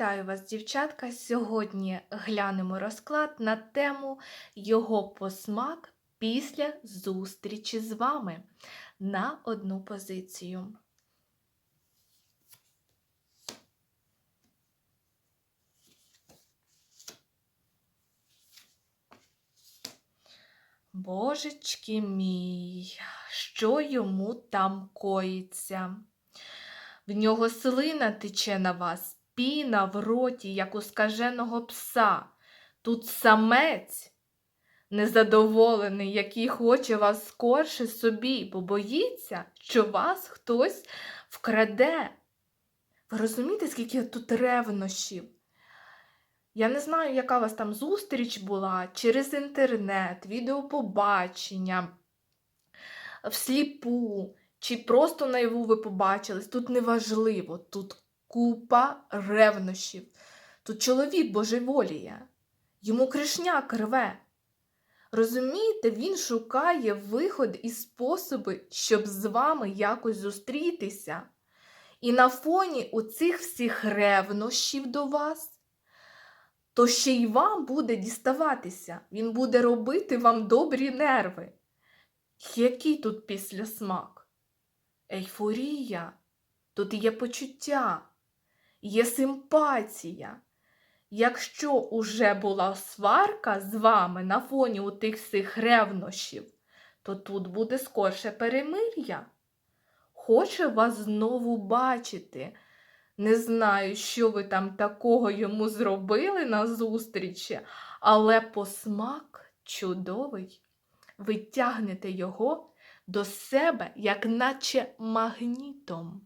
Вітаю вас, дівчатка! Сьогодні глянемо розклад на тему його посмак після зустрічі з вами на одну позицію. Божечки мій, що йому там коїться? В нього слина тече на вас, піна в роті, як у скаженого пса. Тут самець незадоволений, який хоче вас скорше собі, бо боїться, що вас хтось вкраде. Ви розумієте, скільки тут ревнощів? Я не знаю, яка у вас там зустріч була через інтернет, відеопобачення, всліпу, чи просто наяву ви побачились. Тут неважливо, тут купа ревнощів. Тут чоловік божеволіє, йому кришняк рве. Розумієте, він шукає виход і способи, щоб з вами якось зустрітися. І на фоні оцих всіх ревнощів до вас то ще й вам буде діставатися, він буде робити вам добрі нерви. Який тут післясмак? Ейфорія, тут є почуття, є симпатія. Якщо уже була сварка з вами на фоні у тих всіх ревнощів, то тут буде скорше перемир'я. Хоче вас знову бачити. Не знаю, що ви там такого йому зробили на зустрічі, але посмак чудовий. Ви тягнете його до себе, як наче магнітом.